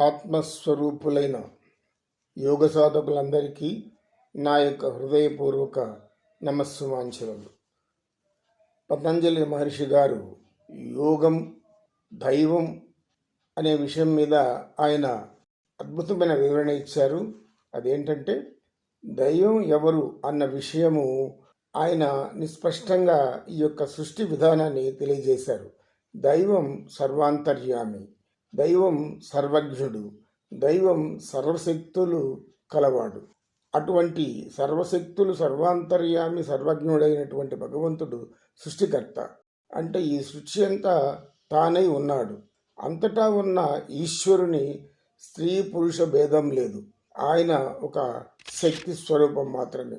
ఆత్మస్వరూపులైన యోగ సాధకులందరికీ నా యొక్క హృదయపూర్వక నమస్సుమాంచలు పతంజలి మహర్షి గారు యోగం దైవం అనే విషయం మీద ఆయన అద్భుతమైన వివరణ ఇచ్చారు. అదేంటంటే దైవం ఎవరు అన్న విషయము ఆయన నిస్పష్టంగా ఈ యొక్క సృష్టి విధానాన్ని తెలియజేశారు. దైవం సర్వాంతర్యామి. దైవం సర్వజ్ఞుడు దైవం సర్వశక్తులు కలవాడు. అటువంటి సర్వశక్తులు సర్వాంతర్యామి సర్వజ్ఞుడైనటువంటి భగవంతుడు సృష్టికర్త. అంటే ఈ సృష్టి అంతా తానై ఉన్నాడు. అంతటా ఉన్న ఈశ్వరుని స్త్రీ పురుష భేదం లేదు. ఆయన ఒక శక్తి స్వరూపం మాత్రమే.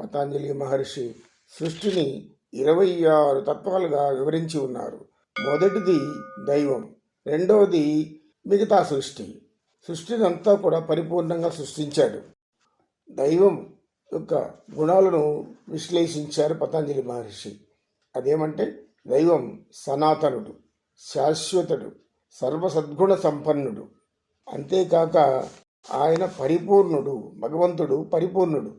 పతాంజలి మహర్షి సృష్టిని ఇరవై ఆరు తత్వాలుగా వివరించి ఉన్నారు. మొదటిది దైవం. రెండవది మిగతా సృష్టి. సృష్టిని అంతా కూడా పరిపూర్ణంగా సృష్టించాడు. దైవం యొక్క గుణాలను విశ్లేషించారు పతంజలి మహర్షి. అదేమంటే దైవం సనాతనుడు శాశ్వతుడు సర్వసద్గుణ సంపన్నుడు. అంతేకాక ఆయన పరిపూర్ణుడు భగవంతుడు పరిపూర్ణుడు.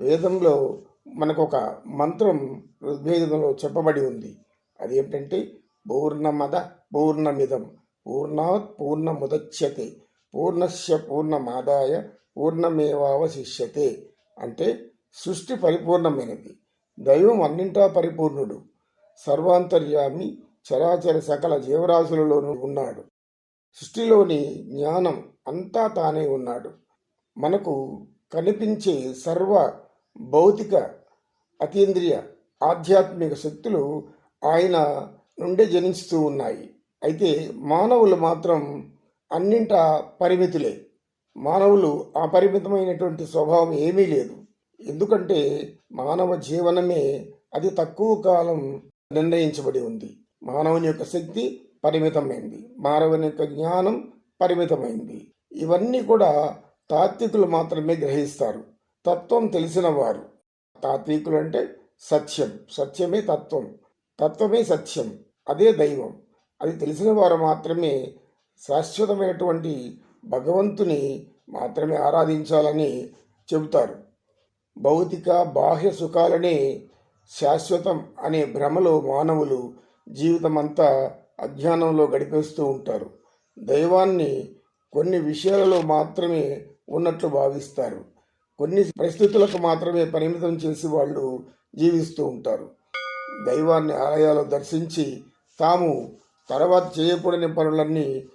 వేదంలో మనకు ఒక మంత్రం ఋగ్వేదంలో చెప్పబడి ఉంది. అదేంటంటే పూర్ణమద పూర్ణమిదం. పూర్ణాత్ పూర్ణముదచ్యతే పూర్ణస్య పూర్ణమాదాయ పూర్ణమేవావశిష్యతే. అంటే సృష్టి పరిపూర్ణమైనది. దైవం అన్నింటా పరిపూర్ణుడు. సర్వాంతర్యామి చరాచర సకల జీవరాశులలోనూ ఉన్నాడు. సృష్టిలోని జ్ఞానం అంతా తానే ఉన్నాడు. మనకు కనిపించే సర్వ భౌతిక అతీంద్రియ ఆధ్యాత్మిక శక్తులు ఆయన నుండే జనిస్తూ ఉన్నాయి. అయితే మానవులు మాత్రం అన్నింట పరిమితులే. మానవులు అపరిమితమైనటువంటి స్వభావం ఏమీ లేదు. ఎందుకంటే మానవ జీవనమే అతి తక్కువ కాలం నిర్ణయించబడి ఉంది. మానవుని యొక్క శక్తి పరిమితమైంది. మానవుని యొక్క జ్ఞానం పరిమితమైంది. ఇవన్నీ కూడా తాత్వికులు మాత్రమే గ్రహిస్తారు. తత్వం తెలిసిన వారు. తాత్వికులు అంటే సత్యం. సత్యమే తత్వం. తత్వమే సత్యం. అదే దైవం. అది తెలిసిన వారు మాత్రమే శాశ్వతమైనటువంటి భగవంతుని మాత్రమే ఆరాధించాలని చెబుతారు. భౌతిక బాహ్య సుఖాలనే శాశ్వతం అనే భ్రమలో మానవులు జీవితమంతా అజ్ఞానంలో గడిపేస్తూ ఉంటారు. దైవాన్ని కొన్ని విషయాలలో మాత్రమే ఉన్నట్లు భావిస్తారు. కొన్ని పరిస్థితులకు మాత్రమే పరిమితం చేసి వాళ్ళు జీవిస్తూ ఉంటారు. దైవాన్ని ఆలయాలు దర్శించి తాము తర్వాత చేయకూడని పనులన్నీ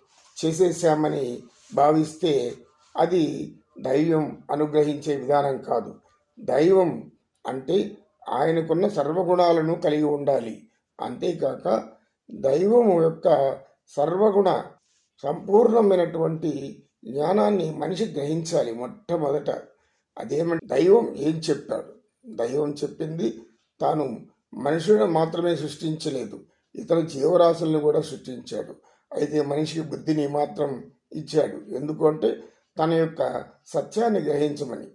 చేసేసామని భావిస్తే అది దైవం అనుగ్రహించే విధానం కాదు. దైవం అంటే ఆయనకున్న సర్వగుణాలను కలిగి ఉండాలి. అంతేకాక దైవం యొక్క సర్వగుణ సంపూర్ణమైనటువంటి జ్ఞానాన్ని మనిషి గ్రహించాలి మొట్టమొదట. అదేమంటే దైవం ఏం చెప్పాడు? దైవం చెప్పింది తాను మనుషులను మాత్రమే సృష్టించలేదు. ఇతర జీవరాశులను కూడా సృష్టించాడు. అయితే మనిషికి బుద్ధిని మాత్రం ఇచ్చాడు. ఎందుకంటే తన యొక్క సత్యాన్ని గ్రహించమని.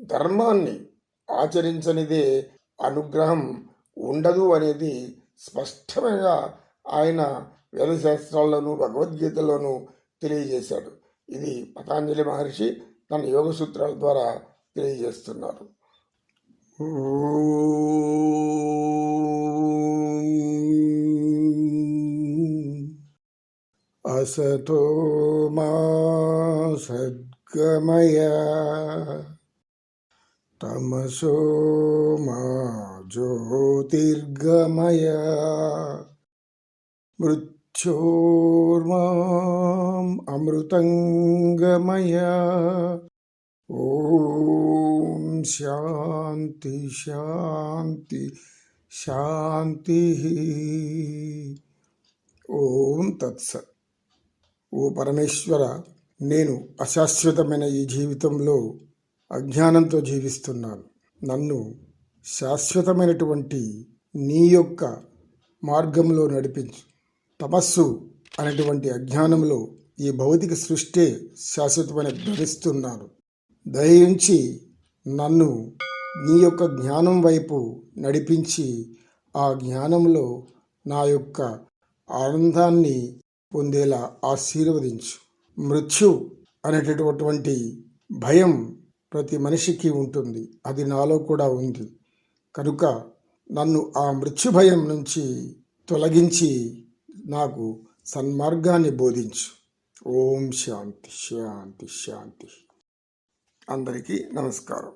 ధర్మాన్ని ఆచరించనిదే అనుగ్రహం ఉండదు అనేది స్పష్టంగా ఆయన వేదశాస్త్రాల్లోనూ భగవద్గీతలోనూ తెలియజేశాడు. ఇది పతాంజలి మహర్షి తన యోగ సూత్రాల ద్వారా తెలియజేస్తున్నారు. असतो मा सद्गमय। तमसो मा ज्योतिर्गमय। मृत्योर्माम् अमृतङ्गमय। ॐ शान्ति शान्ति शान्तिः। ॐ तत्सत्। ఓ పరమేశ్వర నేను అశాశ్వతమైన ఈ జీవితంలో అజ్ఞానంతో జీవిస్తున్నాను. నన్ను శాశ్వతమైనటువంటి నీ యొక్క మార్గంలో నడిపించు. తపస్సు అనేటువంటి అజ్ఞానంలో ఈ భౌతిక సృష్టి శాశ్వతమైన ధరిస్తున్నాను దయించి నన్ను నీ యొక్క జ్ఞానం వైపు నడిపించి ఆ జ్ఞానంలో నా యొక్క ఆనందాన్ని పొందేలా ఆశీర్వదించు. మృత్యు అనేటటువంటి భయం ప్రతి మనిషికి ఉంటుంది. అది నాలో కూడా ఉంది. కనుక నన్ను ఆ మృత్యు భయం నుంచి తొలగించి నాకు సన్మార్గాన్ని బోధించు. ఓం శాంతి శాంతి శాంతి. అందరికీ నమస్కారం.